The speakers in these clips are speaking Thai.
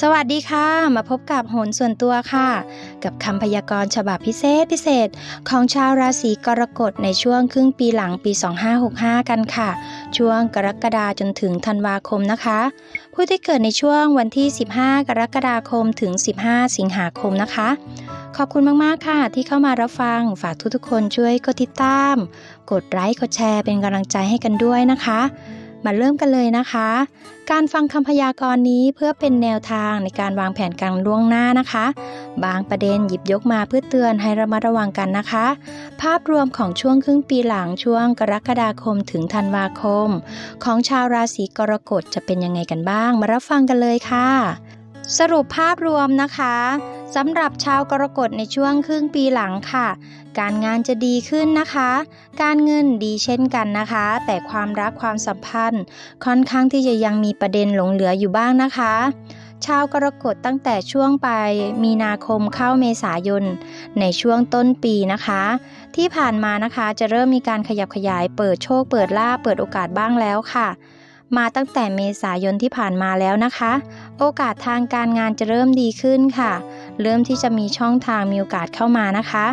สวัสดีค่ะ มาพบกับโหนส่วนตัวค่ะ กับคำพยากรณ์ฉบับพิเศษพิเศษ ของชาวราศีกรกฎในช่วงครึ่งปีหลังปี 2565 กันค่ะ ช่วงกรกฎาจนถึงธันวาคมนะคะ ผู้ที่เกิดในช่วงวันที่ 15 กรกฎาคมถึง 15 สิงหาคมนะคะ ขอบคุณมาก ๆ ค่ะ ที่เข้ามารับฟังฝากทุกๆคนช่วยกดติดตาม กดไลค์กดแชร์เป็นกำลังใจให้กันด้วยนะคะ มาเริ่มกันเลยนะคะ การฟังคำพยากรณ์นี้เพื่อเป็นแนวทางในการวางแผนการล่วงหน้านะคะ บางประเด็นหยิบยกมาเพื่อเตือนให้ระมัดระวังกันนะคะ ภาพรวมของช่วงครึ่งปีหลังช่วงกรกฎาคมถึงธันวาคม ของชาวราศีกรกฎจะเป็นยังไงกันบ้าง มารับฟังกันเลยค่ะ สรุปภาพรวมนะคะ สำหรับชาวกรกฎในช่วงครึ่งปีหลังค่ะ การงานจะดีขึ้นนะคะ การเงินดีเช่นกันนะคะ แต่ความรักความสัมพันธ์ ค่อนข้างที่จะยังมีประเด็นหลงเหลืออยู่บ้างนะคะ ชาวกรกฎตั้งแต่ช่วงปลายมีนาคมเข้าเมษายน ในช่วงต้นปีนะคะ ที่ผ่านมานะคะจะเริ่มมีการขยับขยายเปิดโชคเปิดลาเปิดโอกาสบ้างแล้วค่ะ มาตั้งแต่เมษายนที่ผ่านมาแล้วนะคะ โอกาสทางการงานจะเริ่มดีขึ้นค่ะ เริ่มที่จะมีช่องทางมีโอกาสเข้ามานะคะ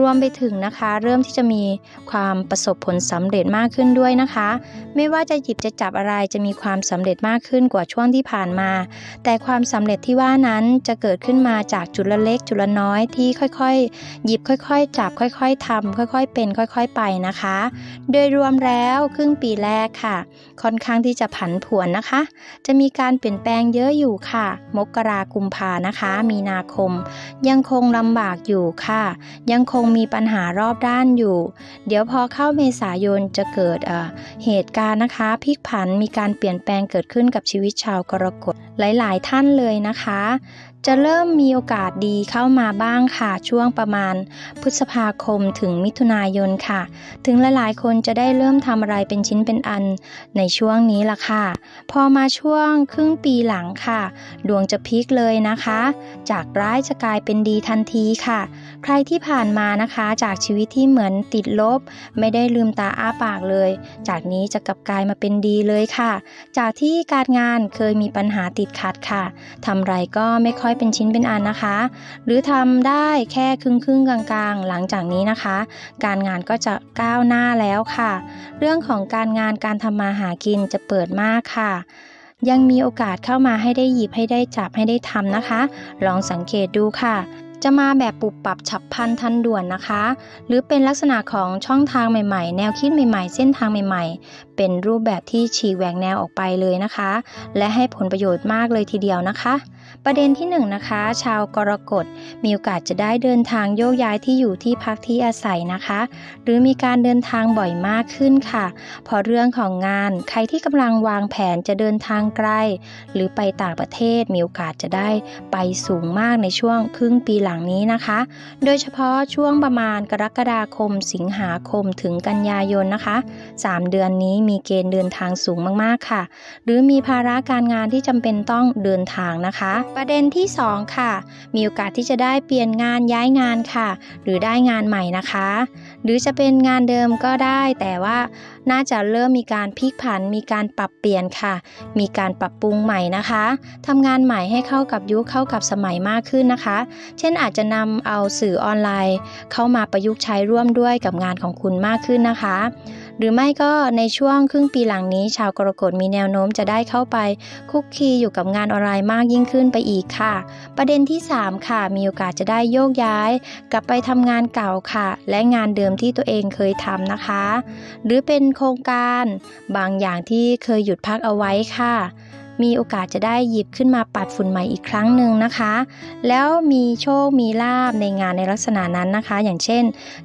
รวมไปถึงนะคะ เริ่มที่จะมีความประสบผลสำเร็จมากขึ้นด้วยนะคะ ไม่ว่าจะหยิบจะจับอะไรจะมีความสำเร็จมากขึ้นกว่าช่วงที่ผ่านมา แต่ความสำเร็จที่ว่านั้นจะเกิดขึ้นมาจากจุดละเล็กจุดละน้อยที่ค่อยๆ หยิบค่อยๆ จับค่อยๆทำค่อยๆ เป็นค่อยๆ ไปนะคะ โดยรวมแล้วครึ่งปีแรกค่ะ ค่อนข้างที่จะผันผวนนะคะ จะมีการเปลี่ยนแปลงเยอะอยู่ค่ะ มกรากุมภานะคะ มีนาคม ยังคงลำบากอยู่ค่ะ ยังคงมีปัญหารอบด้านอยู่ เดี๋ยวพอเข้าเมษายนจะเกิดเอ่อเหตุการณ์นะคะพลิกผันมีการเปลี่ยนแปลงเกิดขึ้นกับชีวิตชาวกรกฎหลาย ๆ ท่านเลยนะคะ จะเริ่มมีโอกาสดีเข้ามาบ้างค่ะ ช่วงประมาณ พฤษภาคมถึงมิถุนายนค่ะ ถึงหลายๆ คนจะได้เริ่มทำอะไรเป็นชิ้นเป็นอันในช่วงนี้ล่ะค่ะ พอมาช่วงครึ่งปีหลังค่ะ ดวงจะพลิกเลยนะคะ จากร้ายจะกลายเป็นดีทันทีค่ะ ใครที่ผ่านมานะคะจากชีวิตที่เหมือนติดลบ ไม่ได้ลืมตาอ้าปากเลย จากนี้จะกลับกลายมาเป็นดีเลยค่ะ จากที่การงานเคยมีปัญหาติดขัดค่ะทำไรก็ไม่ค่อยเป็นชิ้นเป็นอันนะคะ หรือทำได้แค่ครึ่งครึ่งกลางๆ หลังจากนี้นะคะ การงานก็จะก้าวหน้าแล้วค่ะ เรื่องของการงานการทำมาหากินจะเปิดมากค่ะยังมีโอกาสเข้ามาให้ได้หยิบให้ได้จับให้ได้ทำนะคะ ลองสังเกตดูค่ะ จะมาแบบปรับปรับฉับพลันทันด่วนนะคะ หรือเป็นลักษณะของช่องทางใหม่ๆ แนวคิดใหม่ๆ เส้นทางใหม่ๆ เป็นรูปแบบที่ฉีกแหวกแนวออกไปเลยนะคะ และให้ผลประโยชน์มากเลยทีเดียวนะคะ ประเด็นที่1นงนะคะ ชาวกรกฎมีโอกาสจะได้เดินทางโยกย้ายที่อยู่ที่พักที่อาศัยนะคะ หรือมีการเดินทางบ่อยมากขึ้นค่ะเพราะเรื่องของงานใครที่กำลังวางแผนจะเดินทางไกล หรือไปต่างประเทศมีโอกาสจะได้ไปสูงมากในช่วงครึ่งปีหลังนี้นะคะ โดยเฉพาะช่วงประมาณกรกฎาคม สิงหาคมถึงกันยายนนะคะ 3 เดือนนี้มีเกณฑ์เดินทางสูงมากๆค่ะ หรือมีภาระการงานที่จำเป็นต้องเดินทางนะคะประเด็นที่ 2 ค่ะ มีโอกาสที่จะได้เปลี่ยนงานย้ายงานค่ะ หรือได้งานใหม่นะคะ หรือจะเป็นงานเดิมก็ได้แต่ว่าน่าจะเริ่มมีการพลิกผัน มีการปรับเปลี่ยนค่ะ มีการปรับปรุงใหม่นะคะทำงานใหม่ให้เข้ากับยุคเข้ากับสมัยมากขึ้นนะคะ เช่นอาจจะนำเอาสื่อออนไลน์ เข้ามาประยุกต์ใช้ร่วมด้วยกับงานของคุณมากขึ้นนะคะ หรือไม่ก็ในช่วงครึ่งปีหลังนี้ ชาวกรกฎมีแนวโน้มจะได้เข้าไปคุกคีอยู่กับงานออนไลน์มากยิ่งขึ้นไปอีกค่ะ ประเด็นที่ 3 ค่ะ มีโอกาสจะได้โยกย้าย กลับไปทำงานเก่าค่ะ และงานเดิมที่ตัวเองเคยทำนะคะ หรือเป็นโครงการบางอย่างที่เคยหยุดพักเอาไว้ค่ะ มีโอกาสจะได้หยิบขึ้นมาปัดฝุ่นใหม่อีกครั้งหนึ่งนะคะ แล้วมีโชคมีลาบในงานในลักษณะนั้นนะคะ อย่างเช่น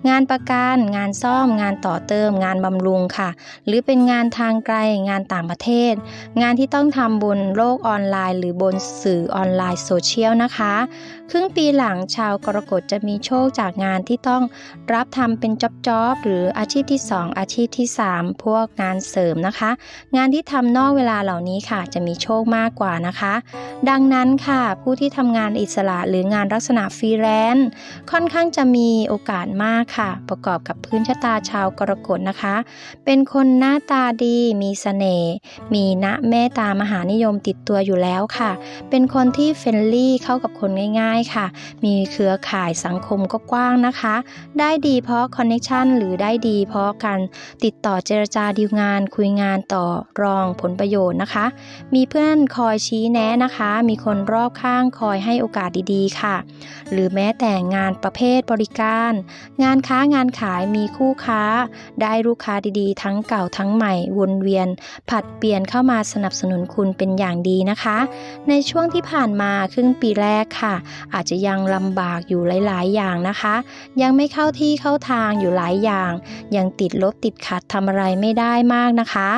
งานประกันงานซ่อม งานต่อเติม งานบำรุงค่ะ หรือเป็นงานทางไกลงานต่างประเทศ งานที่ต้องทำบนโลกออนไลน์ หรือบนสื่อออนไลน์โซเชียลนะคะ ครึ่งปีหลังชาวกรกฎจะมีโชคจากงานที่ต้องรับทำเป็นจ็อบๆหรืออาชีพที่ 2 อาชีพที่ 3 พวกงานเสริมนะคะ งานที่ทำนอกเวลาเหล่านี้ค่ะ จะมีโชคมากกว่านะคะ ดังนั้นค่ะผู้ที่ทำงานอิสระหรืองานลักษณะฟรีแลนซ์ค่อนข้างจะมีโอกาสมากค่ะ ประกอบกับพื้นชะตาชาวกรกฎนะคะ เป็นคนหน้าตาดีมีเสน่ห์มีนะเมตตามหานิยมติดตัวอยู่แล้วค่ะ เป็นคนที่เฟรนลี่เข้ากับคนง่ายค่ะ มีเครือข่ายสังคมก็กว้างนะคะ ได้ดีเพราะคอนเนคชันหรือได้ดีเพราะการติดต่อเจรจาดีลงาน คุยงานต่อรองผลประโยชน์นะคะ มีเพื่อนคอยชี้แนะนะคะ มีคนรอบข้างคอยให้โอกาสดีๆ ค่ะ หรือแม้แต่งานประเภทบริการ งานค้างานขายมีคู่ค้า ได้ลูกค้าดีๆ ทั้งเก่าทั้งใหม่วนเวียน ผัดเปลี่ยนเข้ามาสนับสนุนคุณเป็นอย่างดีนะคะ ในช่วงที่ผ่านมาครึ่งปีแรกค่ะอาจจะยังลำบากอยู่หลาย ๆ อย่างนะคะ ยังไม่เข้าที่เข้าทางอยู่หลายอย่าง ยังติดลบติดขัดทำอะไรไม่ได้มากนะคะ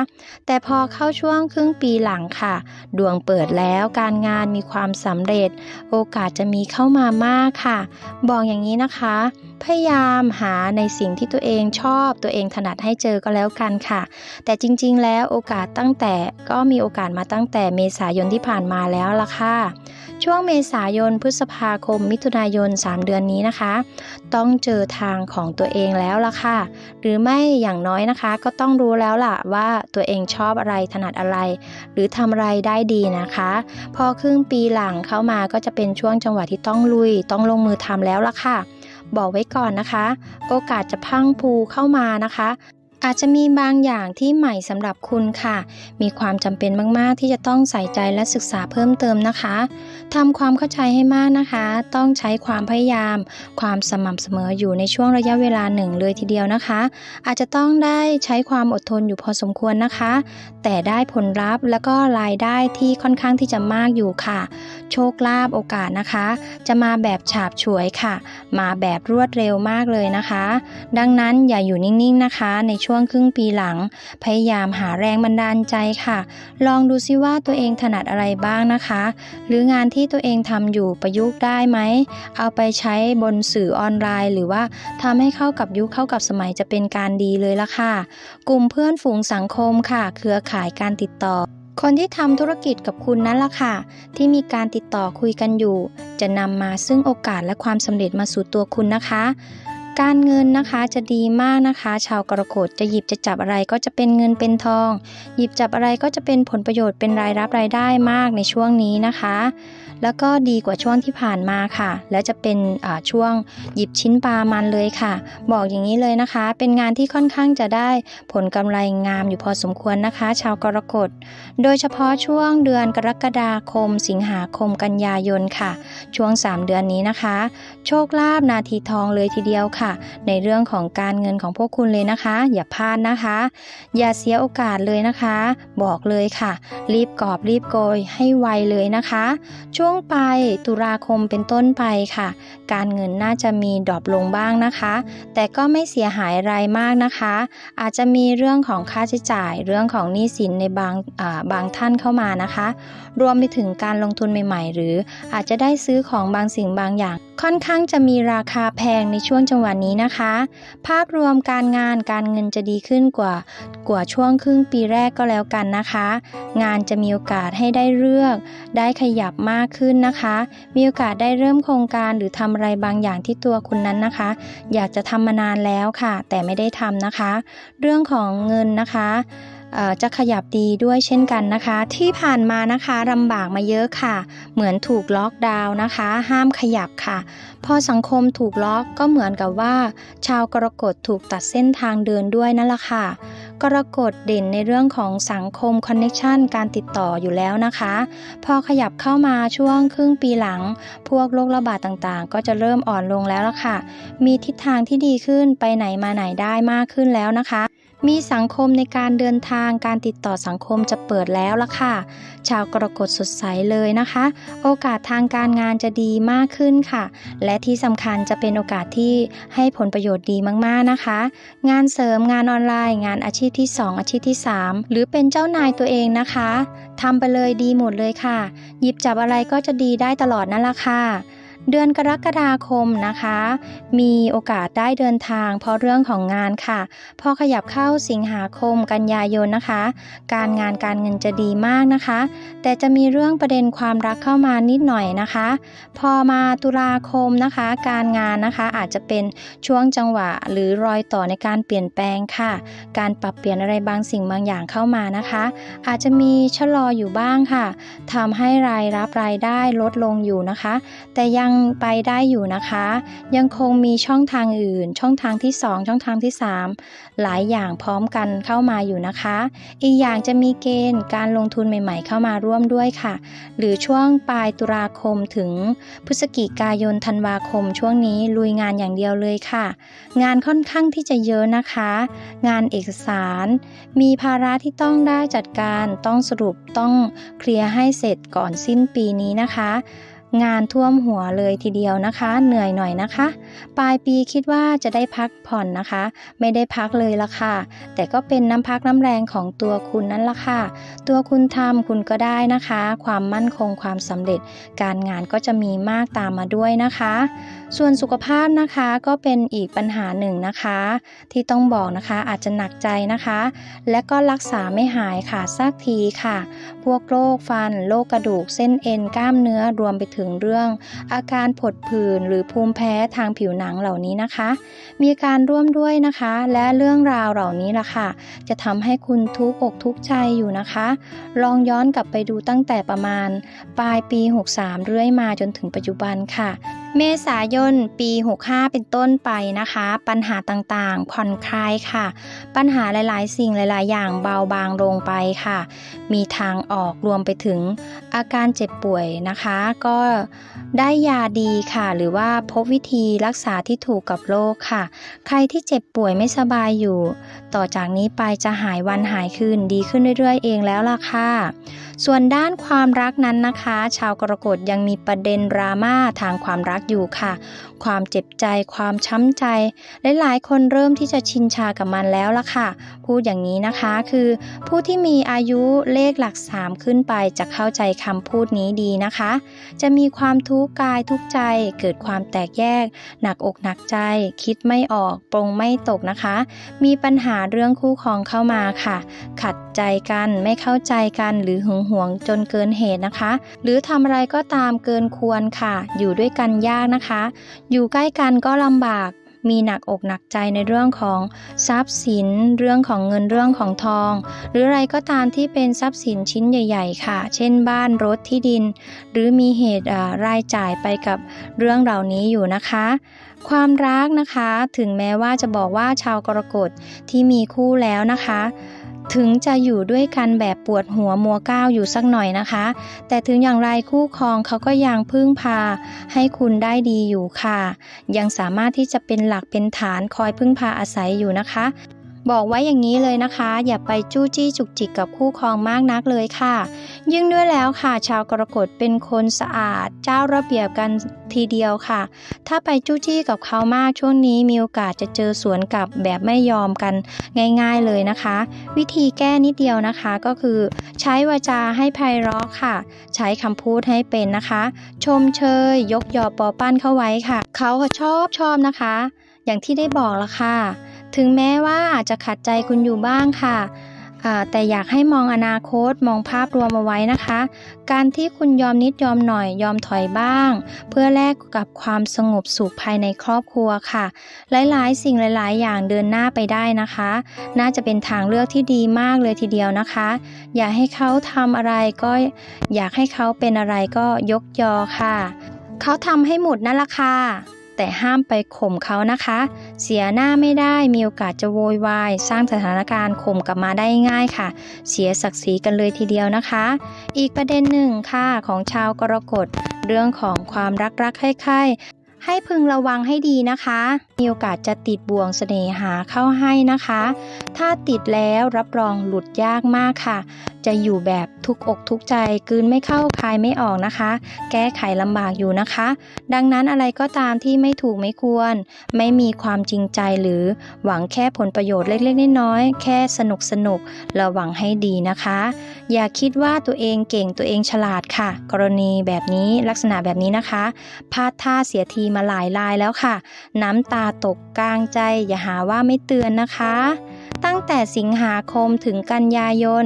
แต่พอเข้าช่วงครึ่งปีหลังค่ะ ดวงเปิดแล้วการงานมีความสำเร็จ โอกาสจะมีเข้ามามากค่ะ บอกอย่างนี้นะคะ พยายามหาในสิ่งที่ตัวเองชอบตัวเองถนัดให้เจอก็แล้วกันค่ะ แต่จริงๆ แล้วโอกาสตั้งแต่ก็มีโอกาสมาตั้งแต่เมษายนที่ผ่านมาแล้วล่ะค่ะ ช่วงเมษายนพฤษภาคม มิถุนายน 3 เดือนนี้นะคะ ต้องเจอทางของตัวเองแล้วล่ะค่ะ หรือไม่อย่างน้อยนะคะ ก็ต้องรู้แล้วล่ะว่าตัวเองชอบอะไรถนัดอะไร หรือทำอะไรได้ดีนะคะ พอครึ่งปีหลังเข้ามาก็จะเป็นช่วงจังหวะที่ต้องลุย ต้องลงมือทำแล้วล่ะค่ะ บอกไว้ก่อนนะคะ โอกาสจะพังพูเข้ามานะคะ อาจจะมีบางอย่างที่ใหม่สำหรับคุณค่ะ มีความจำเป็นมาก ๆ ที่จะต้องใส่ใจและศึกษาเพิ่มเติมนะคะทำความเข้าใจให้มากนะคะ ต้องใช้ความพยายาม ความสม่ำเสมออยู่ในช่วงระยะเวลาหนึ่งเลยทีเดียวนะคะ อาจจะต้องได้ใช้ความอดทนอยู่พอสมควรนะคะ แต่ได้ผลลัพธ์แล้วก็รายได้ที่ค่อนข้างที่จะมากอยู่ค่ะ โชคลาภโอกาสนะคะ จะมาแบบฉาบฉวยค่ะ มาแบบรวดเร็วมากเลยนะคะ ดังนั้นอย่าอยู่นิ่ง ๆ นะคะ ในช่วงวงครึ่งปีหลัง พยายามหาแรงบันดาลใจค่ะ ลองดูซิว่าตัวเองถนัดอะไรบ้างนะคะ หรืองานที่ตัวเองทำอยู่ประยุกต์ได้ไหม เอาไปใช้บนสื่อออนไลน์ หรือว่าทำให้เข้ากับยุคเข้ากับสมัยจะเป็นการดีเลยละค่ะ กลุ่มเพื่อนฝูงสังคมค่ะ เครือข่ายการติดต่อคนที่ทำธุรกิจกับคุณนั่นละค่ะ ที่มีการติดต่อคุยกันอยู่ จะนำมาซึ่งโอกาสและความสำเร็จมาสู่ตัวคุณนะคะ การเงินนะคะจะดีมากนะคะ ชาวกรกฎจะหยิบจะจับอะไรก็จะเป็นเงินเป็นทอง หยิบจับอะไรก็จะเป็นผลประโยชน์เป็นรายรับรายได้มากในช่วงนี้นะคะ แล้วก็ดีกว่าช่วงที่ผ่านมาค่ะ แล้วจะเป็นช่วงหยิบชิ้นปลามันเลยค่ะ บอกอย่างนี้เลยนะคะ เป็นงานที่ค่อนข้างจะได้ผลกำไรงามอยู่พอสมควรนะคะ ชาวกรกฎโดยเฉพาะช่วงเดือนกรกฎาคม สิงหาคมกันยายนค่ะ ช่วง 3 เดือนนี้นะคะ โชคลาภนาทีทองเลยทีเดียวค่ะในเรื่องของการเงินของพวกคุณเลยนะคะ อย่าพลาดนะคะ อย่าเสียโอกาสเลยนะคะ บอกเลยค่ะ รีบกอบรีบโกยให้ไวเลยนะคะ ช่วงปลายตุลาคมเป็นต้นไปค่ะ การเงินน่าจะมีดรอปลงบ้างนะคะ แต่ก็ไม่เสียหายอะไรมากนะคะ อาจจะมีเรื่องของค่าใช้จ่ายเรื่องของหนี้สินในบางาบางท่านเข้ามานะคะ รวมไปถึงการลงทุนใหม่ๆ หรืออาจจะได้ซื้อของบางสิ่งบางอย่าง ค่อนข้างจะมีราคาแพงในช่วงจังหวะนี้นะคะ ภาพรวมการงานการเงินจะดีขึ้นกว่ากว่าช่วงครึ่งปีแรกก็แล้วกันนะคะ งานจะมีโอกาสให้ได้เลือก ได้ขยับมากขึ้นนะคะ มีโอกาสได้เริ่มโครงการหรือทำอะไรบางอย่างที่ตัวคุณนั้นนะคะ อยากจะทำมานานแล้วค่ะ แต่ไม่ได้ทำนะคะ เรื่องของเงินนะคะ จะขยับดีด้วยเช่นกันนะคะ ที่ผ่านมานะคะลำบากมาเยอะค่ะ เหมือนถูกล็อกดาวน์นะคะ ห้ามขยับค่ะ พอสังคมถูกล็อกก็เหมือนกับว่า ชาวกรกฎถูกตัดเส้นทางเดินด้วยนั่นแหละค่ะ กรกฎเด่นในเรื่องของสังคมคอนเน็ชันการติดต่ออยู่แล้วนะคะ พอขยับเข้ามาช่วงครึ่งปีหลัง พวกโรคระบาดต่างๆ ก็จะเริ่มอ่อนลงแล้วละค่ะ มีทิศทางที่ดีขึ้นไปไหนมาไหนได้มากขึ้นแล้วนะคะ มีสังคมในการเดินทางการติดต่อสังคมจะเปิดแล้วละค่ะ ชาวกรกฎสดใสเลยนะคะ โอกาสทางการงานจะดีมากขึ้นค่ะ และที่สำคัญจะเป็นโอกาสที่ให้ผลประโยชน์ดีมากๆนะคะ งานเสริมงานออนไลน์ งานอาชีพที่ 2 อาชีพที่ 3 หรือเป็นเจ้านายตัวเองนะคะทำไปเลยดีหมดเลยค่ะ หยิบจับอะไรก็จะดีได้ตลอดนั่นละค่ะ เดือนกรกฎาคมนะคะ มีโอกาสได้เดินทาง เพราะเรื่องของงานค่ะ พอขยับเข้าสิงหาคมกันยายนนะคะ การงานการเงินจะดีมากนะคะ แต่จะมีเรื่องประเด็นความรักเข้ามานิดหน่อยนะคะ พอมาตุลาคมนะคะ การงานนะคะอาจจะเป็นช่วงจังหวะ หรือรอยต่อในการเปลี่ยนแปลงค่ะ การปรับเปลี่ยนอะไรบางสิ่งบางอย่างเข้ามานะคะ อาจจะมีชะลออยู่บ้างค่ะทำให้รายรับรายได้ลดลงอยู่นะคะ แต่ยังังไปได้อยู่นะคะ ยังคงมีช่องทางอื่น ช่องทางที่ 2 ช่องทางที่ 3 หลายอย่างพร้อมกันเข้ามาอยู่นะคะ อีกอย่างจะมีเกณฑ์การลงทุนใหม่ ๆ เข้ามาร่วมด้วยค่ะ หรือช่วงปลายตุลาคมถึงพฤศจิกายนธันวาคมช่วงนี้ลุยงานอย่างเดียวเลยค่ะ งานค่อนข้างที่จะเยอะนะคะ งานเอกสาร มีภาระที่ต้องได้จัดการต้องสรุปต้องเคลียร์ให้เสร็จก่อนสิ้นปีนี้นะคะ งานท่วมหัวเลยทีเดียวนะคะ เหนื่อยหน่อยนะคะ ปลายปีคิดว่าจะได้พักผ่อนนะคะ ไม่ได้พักเลยละค่ะ แต่ก็เป็นน้ำพักน้ำแรงของตัวคุณนั่นละค่ะ ตัวคุณทำคุณก็ได้นะคะ ความมั่นคงความสำเร็จ การงานก็จะมีมากตามมาด้วยนะคะ ส่วนสุขภาพนะคะก็เป็นอีกปัญหาหนึ่งนะคะ ที่ต้องบอกนะคะอาจจะหนักใจนะคะ และก็รักษาไม่หายค่ะสักทีค่ะ พวกโรคฟันโรคกระดูกเส้นเอ็นกล้ามเนื้อรวมไปถึงเรื่อง อาการผดผื่นหรือภูมิแพ้ทางผิวหนังเหล่านี้นะคะ มีการร่วมด้วยนะคะ และเรื่องราวเหล่านี้ล่ะค่ะ จะทำให้คุณทุกอกทุกใจอยู่นะคะ ลองย้อนกลับไปดูตั้งแต่ประมาณ ปลายปี 63 เรื่อยมาจนถึงปัจจุบันค่ะ เมษายนปี 65 เป็นต้นไปนะคะ ปัญหาต่างๆ ผ่อนคลายค่ะ ปัญหาหลายๆ สิ่งหลาย ๆ อย่างเบาบางลงไปค่ะ มีทางออกรวมไปถึงอาการเจ็บป่วยนะคะ ก็ได้ยาดีค่ะ หรือว่าพบวิธีรักษาที่ถูกกับโรคค่ะ ใครที่เจ็บป่วยไม่สบายอยู่ ต่อจากนี้ไปจะหายวันหายคืนดีขึ้นเรื่อย ๆ เองแล้วล่ะค่ะ ส่วนด้านความรักนั้นนะคะ ชาวกรกฎยังมีประเด็นดราม่าทางความรักอยู่ค่ะ ความเจ็บใจ ความช้ำใจ หลายๆ คนเริ่มที่จะชินชากับมันแล้วล่ะค่ะพูดอย่างนี้นะคะคือ ผู้ที่มีอายุเลขหลักสามขึ้นไปจะเข้าใจคำพูดนี้ดีนะคะ จะมีความทุกข์กายทุกข์ใจ เกิดความแตกแยก หนักอกหนักใจ คิดไม่ออก ปรงไม่ตกนะคะ มีปัญหาเรื่องคู่ครองเข้ามาค่ะ ขัดใจกันไม่เข้าใจกันหรือหึงหวงจนเกินเหตุนะคะ หรือทำอะไรก็ตามเกินควรค่ะ อยู่ด้วยกันยากนะคะ อยู่ใกล้กันก็ลำบาก มีหนักอกหนักใจในเรื่องของทรัพย์สิน เรื่องของเงินเรื่องของทอง หรืออะไรก็ตามที่เป็นทรัพย์สินชิ้นใหญ่ ๆ ค่ะ เช่นบ้านรถที่ดิน หรือมีเหตุอ่ารายจ่ายไปกับเรื่องเหล่านี้อยู่นะคะ ความรักนะคะ ถึงแม้ว่าจะบอกว่าชาวกรกฎที่มีคู่แล้วนะคะ ถึงจะอยู่ด้วยกันแบบปวดหัวมัวก้าวอยู่สักหน่อยนะคะ แต่ถึงอย่างไรคู่ครองเขาก็ยังพึ่งพา ให้คุณได้ดีอยู่ค่ะ ยังสามารถที่จะเป็นหลักเป็นฐานคอยพึ่งพาอาศัยอยู่นะคะ บอกไว้อย่างนี้เลยนะคะ อย่าไปจู้จี้จุกจิกกับคู่ครองมากนักเลยค่ะ ยิ่งด้วยแล้วค่ะ ชาวกรกฎเป็นคนสะอาด เจ้าระเบียบกันทีเดียวค่ะ ถ้าไปจู้จี้กับเขามากช่วงนี้มีโอกาสจะเจอสวนกลับแบบไม่ยอมกันง่าย ๆเลยนะคะ วิธีแก้นิดเดียวนะคะก็คือ ใช้วาจาให้ไพเราะค่ะ ใช้คำพูดให้เป็นนะคะ ชมเชย ยกยอปอปั้นเข้าไว้ค่ะ เขาชอบชอบนะคะ อย่างที่ได้บอกละค่ะ ถึงแม้ว่าอาจจะขัดใจคุณอยู่บ้างค่ะแต่อยากให้มองอนาคตมองภาพรวมเอาไว้นะคะ การที่คุณยอมนิดยอมหน่อยยอมถอยบ้าง เพื่อแลกกับความสงบสุขภายในครอบครัวค่ะ หลายๆ สิ่งหลาย ๆ อย่างเดินหน้าไปได้นะคะ น่าจะเป็นทางเลือกที่ดีมากเลยทีเดียวนะคะ อยากให้เขาทำอะไรก็อยากให้เขาเป็นอะไรก็ยกยอค่ะ เขาทำให้หมดนั่นละค่ะ แต่ห้ามไปข่มเขานะคะ เสียหน้าไม่ได้มีโอกาสจะโวยวายสร้างสถานการณ์ข่มกลับมาได้ง่ายค่ะ เสียศักดิ์ศรีกันเลยทีเดียวนะคะ อีกประเด็นหนึ่งค่ะของชาวกรกฎเรื่องของความรักรักใคร่ๆให้พึงระวังให้ดีนะคะ มีโอกาสจะติดบ่วงเสน่หาเข้าให้นะคะ ถ้าติดแล้วรับรองหลุดยากมากค่ะจะอยู่แบบทุกอกทุกใจกืนไม่เข้าคายไม่ออกนะคะ แก้ไขลำบากอยู่นะคะ ดังนั้นอะไรก็ตามที่ไม่ถูกไม่ควร ไม่มีความจริงใจหรือหวังแค่ผลประโยชน์เล็กๆน้อยๆแค่สนุกสนุกระวังให้ดีนะคะ อย่าคิดว่าตัวเองเก่งตัวเองฉลาดค่ะ กรณีแบบนี้ลักษณะแบบนี้นะคะพลาดท่าเสียทีมาหลายรายแล้วค่ะ น้ำตาตกกลางใจอย่าหาว่าไม่เตือนนะคะ ตั้งแต่สิงหาคมถึงกันยายน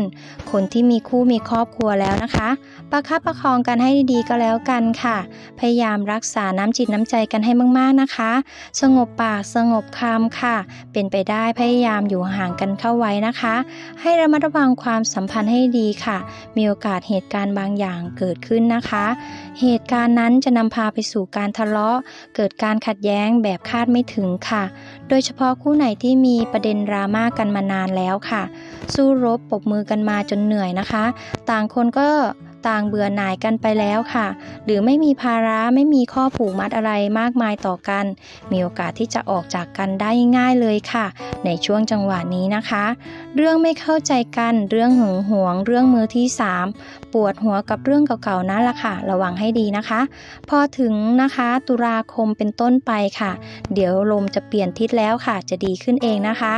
คนที่มีคู่มีครอบครัวแล้วนะคะ ประคับประคองกันให้ดีๆก็แล้วกันค่ะ พยายามรักษาน้ำจิตน้ำใจกันให้มากๆนะคะ สงบปากสงบคำค่ะ เป็นไปได้พยายามอยู่ห่างกันเข้าไว้นะคะ ให้ระมัดระวังความสัมพันธ์ให้ดีค่ะ มีโอกาสเหตุการณ์บางอย่างเกิดขึ้นนะคะ เหตุการณ์นั้นจะนำพาไปสู่การทะเลาะ เกิดการขัดแย้งแบบคาดไม่ถึงค่ะโดยเฉพาะคู่ไหนที่มีประเด็นดราม่ากันมานานแล้วค่ะ สู้รบปบมือกันมาจนเหนื่อยนะคะ ต่างคนก็ ต่างเบื่อหน่ายกันไปแล้วค่ะ หรือไม่มีภาระไม่มีข้อผูกมัดอะไรมากมายต่อกัน มีโอกาสที่จะออกจากกันได้ง่ายเลยค่ะ ในช่วงจังหวะนี้นะคะ เรื่องไม่เข้าใจกันเรื่องหึงหวง เรื่องมือที่ 3 ปวดหัวกับเรื่องเก่าๆนั่นแหละค่ะ ระวังให้ดีนะคะ พอถึงนะคะตุลาคมเป็นต้นไปค่ะ เดี๋ยวลมจะเปลี่ยนทิศแล้วค่ะ จะดีขึ้นเองนะคะ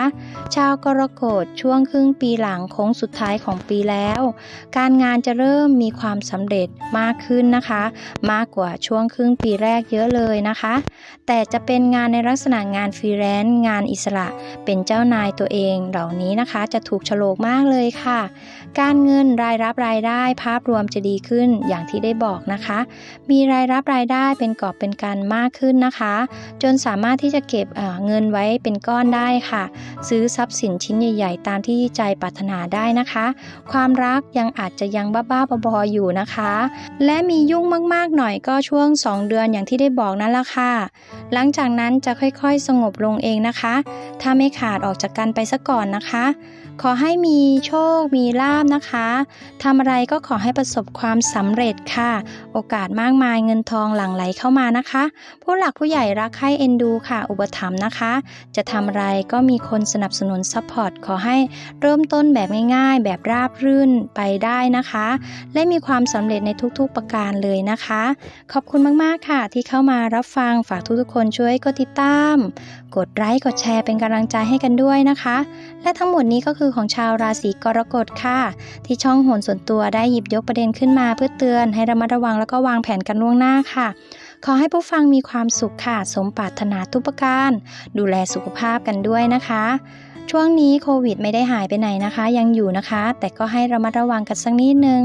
ชาวกรกฎช่วงครึ่งปีหลังโค้งสุดท้ายของปีแล้ว การงานจะเริ่มมีความสำเร็จมากขึ้นนะคะ มากกว่าช่วงครึ่งปีแรกเยอะเลยนะคะ แต่จะเป็นงานในลักษณะงานฟรีแลนซ์งานอิสระ เป็นเจ้านายตัวเองเหล่านี้นะคะ จะถูกฉลกมากเลยค่ะ การเงินรายรับรายได้ภาพรวมจะดีขึ้นอย่างที่ได้บอกนะคะ มีรายรับรายได้เป็นกอบเป็นการมากขึ้นนะคะ จนสามารถที่จะเก็บเเงินไว้เป็นก้อนได้ค่ะ ซื้อทรัพย์สินชิ้นใหญ่ ๆ ตามที่ใจปรารถนาได้นะคะ ความรักยังอาจจะยังบ้าๆบอๆอยู่นะคะ และมียุ่งมากๆหน่อยก็ช่วง 2 เดือนอย่างที่ได้บอกนั่นละค่ะ หลังจากนั้นจะค่อยๆสงบลงเองนะคะ ถ้าไม่ขาดออกจากกันไปซะก่อนนะคะ ขอให้มีโชค มีลาบนะคะทำอะไรก็ขอให้ประสบความสำเร็จค่ะ โอกาสมากมายเงินทองหลั่งไหลเข้ามานะคะ ผู้หลักผู้ใหญ่รักใคร่เอ็นดูค่ะ อุปถัมภ์นะคะ จะทำอะไรก็มีคนสนับสนุนซัพพอร์ตขอให้เริ่มต้นแบบง่ายๆ แบบราบรื่นไปได้นะคะ และมีความสำเร็จในทุกๆประการเลยนะคะ ขอบคุณมากๆค่ะ ที่เข้ามารับฟังฝากทุกๆคนช่วยกดติดตามกดไลค์กดแชร์เป็นกำลังใจให้กันด้วยนะคะ และทั้งหมดนี้ก็คือของชาวราศีกรกฎค่ะ ที่ช่องโหนส่วนตัวได้หยิบยกประเด็นขึ้นมาเพื่อเตือนให้ระมัดระวังแล้วก็วางแผนกันล่วงหน้าค่ะ ขอให้ผู้ฟังมีความสุขค่ะ สมปรารถนาทุกประการ ดูแลสุขภาพกันด้วยนะคะ ช่วงนี้โควิดไม่ได้หายไปไหนนะคะ ยังอยู่นะคะ แต่ก็ให้ระมัดระวังกันสักนิดนึง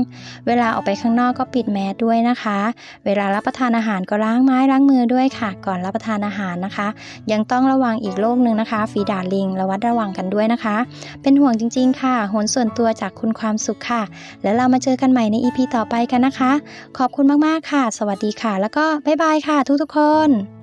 เวลาออกไปข้างนอกก็ปิดแมสด้วยนะคะ เวลารับประทานอาหารก็ล้างไม้ล้างมือด้วยค่ะ ก่อนรับประทานอาหารนะคะ ยังต้องระวังอีกโรคหนึ่งนะคะ ฝีดาดลิงระวัดระวังกันด้วยนะคะ เป็นห่วงจริง ๆ ค่ะโหนส่วนตัวจากคุณความสุขค่ะ แล้วเรามาเจอกันใหม่ใน EP ต่อไปกันนะคะ ขอบคุณมากๆค่ะ สวัสดีค่ะ แล้วก็บ๊ายบายค่ะ ทุกๆคน